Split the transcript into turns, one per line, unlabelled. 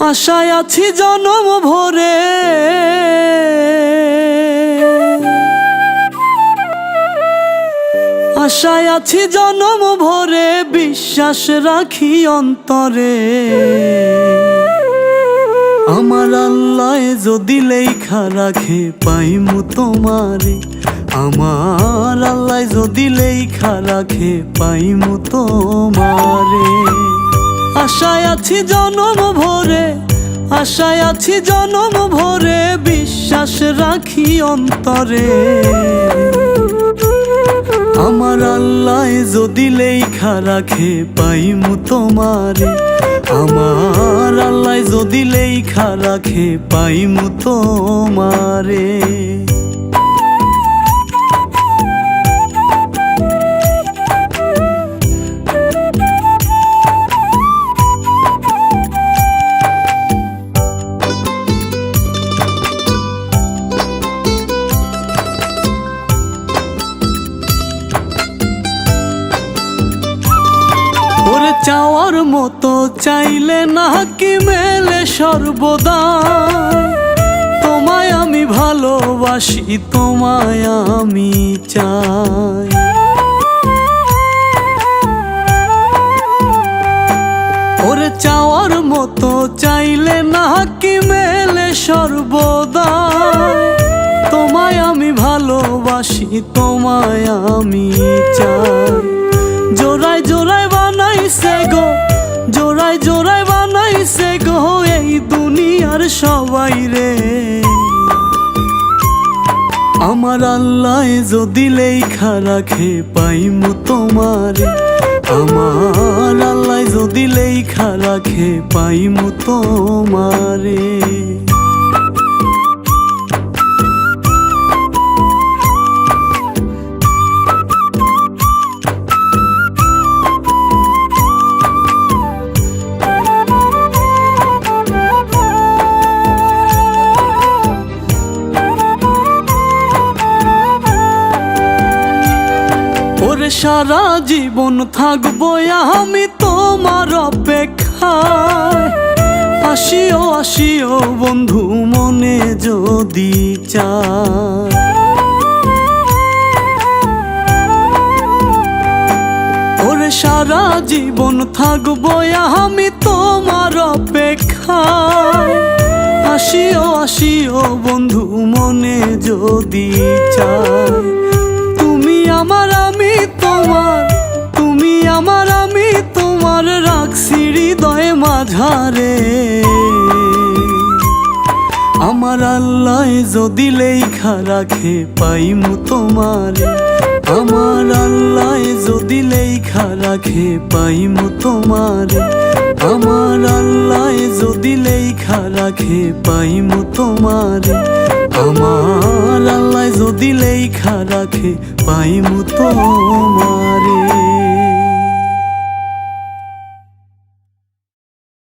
আশায় আছি জনম ভরে। আশায় আছি জনম ভরে, বিশ্বাস রাখি অন্তরে। আমার আল্লাহ যদি লেখা রাখে, পাইমু তোমারে। আমার আল্লাহ যদি লেখা রাখে, পাইমু তোমারে। আশায় আছি জনম ভরে, আশায় আছি জনম ভরে, বিশ্বাস রাখি অন্তরে। আমার আল্লাহ যদি লেখা রাখে, পাইমু তোমারে। আমার আল্লাহ যদি লেখা রাখে, পাইমু তোমারে। চাওয়ার মতো চাইলে না কি মেলে সর্বদা। তোমায় আমি ভালোবাসি, তোমায় আমি চাই। ওরে চাওয়ার মতো চাইলে না কি মেলে সর্বদা। তোমায় আমি ভালোবাসি, তোমায় আমি চাই। জোড়ায় জোড়ায় বানাইছে গো, জোড়ায় জোড়ায় বানাইছে গো এই দুনিয়ার সবাই রে। আমার আল্লাহ যদি লেখা রাখে পাইমু তোমারে। আমার আল্লাহ যদি লেখা রাখে পাইমু তোমারে। সারা জীবন থাকব আমি তোমার অপেক্ষায় আসিও আসিও বন্ধু, মনে যদি চায়। ওরে সারা জীবন থাকব আমি তোমার অপেক্ষায় আসিও আসিও বন্ধু, মনে যদি চায়। আমার আল্লাহ যদি লেখা রাখে, পাইমু তোমারে। আমার আল্লাহ যদি লেখা রাখে, পাইমু তোমারে। আমার আল্লাহ যদি লেখা রাখে, পাইমু তোমারে। আমার আল্লাহ যদি লেখা রাখে, পাইমু তোমারে।